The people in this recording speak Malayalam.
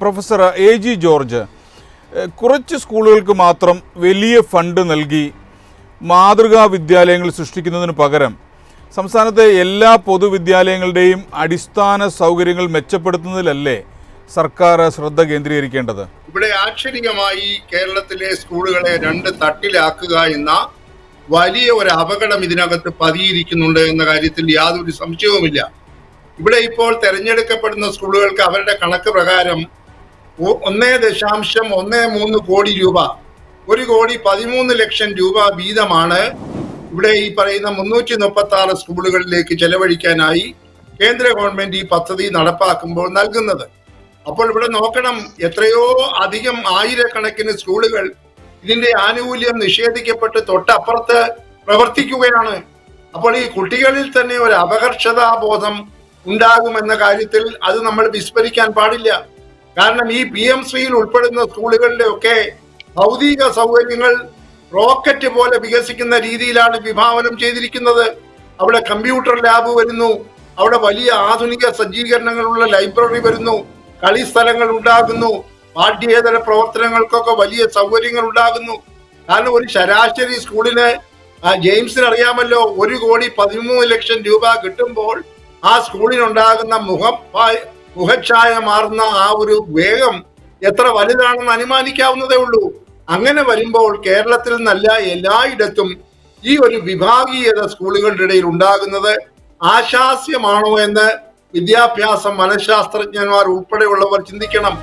പ്രൊഫസർ എ ജി ജോർജ് കുറച്ച് സ്കൂളുകൾക്ക് മാത്രം വലിയ ഫണ്ട് നൽകി മാതൃകാ വിദ്യാലയങ്ങൾ സൃഷ്ടിക്കുന്നതിന് പകരം സംസ്ഥാനത്തെ എല്ലാ പൊതുവിദ്യാലയങ്ങളുടെയും അടിസ്ഥാന സൗകര്യങ്ങൾ മെച്ചപ്പെടുത്തുന്നതിലല്ലേ സർക്കാർ ശ്രദ്ധ കേന്ദ്രീകരിക്കേണ്ടത്? ഇവിടെ ആക്ഷരികമായി കേരളത്തിലെ സ്കൂളുകളെ രണ്ട് തട്ടിലാക്കുക എന്ന വലിയ ഒരു അപകടം ഇതിനകത്ത് പതിയിരിക്കുന്നുണ്ട് എന്ന കാര്യത്തിൽ യാതൊരു സംശയവുമില്ല. ഇവിടെ ഇപ്പോൾ തെരഞ്ഞെടുക്കപ്പെടുന്ന സ്കൂളുകൾക്ക് അവരുടെ കണക്ക് പ്രകാരം ഒന്നേ ദശാംശം ഒന്നേ മൂന്ന് കോടി രൂപ. ഒരു കോടി പതിമൂന്ന് ലക്ഷം രൂപ വീതമാണ് ഇവിടെ ഈ പറയുന്ന മുന്നൂറ്റി മുപ്പത്തി ആറ് സ്കൂളുകളിലേക്ക് ചെലവഴിക്കാനായി കേന്ദ്ര ഗവൺമെന്റ് ഈ പദ്ധതി നടപ്പാക്കുമ്പോൾ നൽകുന്നത്. അപ്പോൾ ഇവിടെ നോക്കണം എത്രയോ അധികം ആയിരക്കണക്കിന് സ്കൂളുകൾ ഇതിന്റെ ആനുകൂല്യം നിഷേധിക്കപ്പെട്ട് തൊട്ടപ്പുറത്ത് പ്രവർത്തിക്കുകയാണ്. അപ്പോൾ ഈ കുട്ടികളിൽ തന്നെ ഒരു അപകർഷതാബോധം ഉണ്ടാകുമെന്ന കാര്യത്തിൽ അത് നമ്മൾ വിസ്മരിക്കാൻ പാടില്ല. കാരണം ഈ പി എം ശ്രീയിൽ ഉൾപ്പെടുന്ന സ്കൂളുകളിലെ ഒക്കെ ഭൗതിക സൗകര്യങ്ങൾ റോക്കറ്റ് പോലെ വികസിക്കുന്ന രീതിയിലാണ് വിഭാവനം ചെയ്തിരിക്കുന്നത്. അവിടെ കമ്പ്യൂട്ടർ ലാബ് വരുന്നു. അവിടെ വലിയ ആധുനിക സജ്ജീകരണങ്ങളുള്ള ലൈബ്രറി വരുന്നു. കളിസ്ഥലങ്ങൾ ഉണ്ടാകുന്നു. പാഠ്യേതര പ്രവർത്തനങ്ങൾക്കൊക്കെ വലിയ സൗകര്യങ്ങൾ ഉണ്ടാകുന്നു. കാരണം ഒരു ശരാശരി സ്കൂളിന് ജെയിംസിന് അറിയാമല്ലോ ഒരു കോടി പതിമൂന്ന് ലക്ഷം രൂപ കിട്ടുമ്പോൾ ആ സ്കൂളിനുണ്ടാകുന്ന മുഖം മുഖച്ഛായ മാറുന്ന ആ ഒരു വേഗം എത്ര വലുതാണെന്ന് അനുമാനിക്കാവുന്നതേ ഉള്ളൂ. അങ്ങനെ വരുമ്പോൾ കേരളത്തിൽ നല്ല എല്ലായിടത്തും ഈ ഒരു വിഭാഗീയത സ്കൂളുകളുടെ ഇടയിൽ ഉണ്ടാകുന്നത് ആശാസ്യമാണോ എന്ന് വിദ്യാഭ്യാസ മനഃശാസ്ത്രജ്ഞന്മാർ ഉൾപ്പെടെയുള്ളവർ ചിന്തിക്കണം.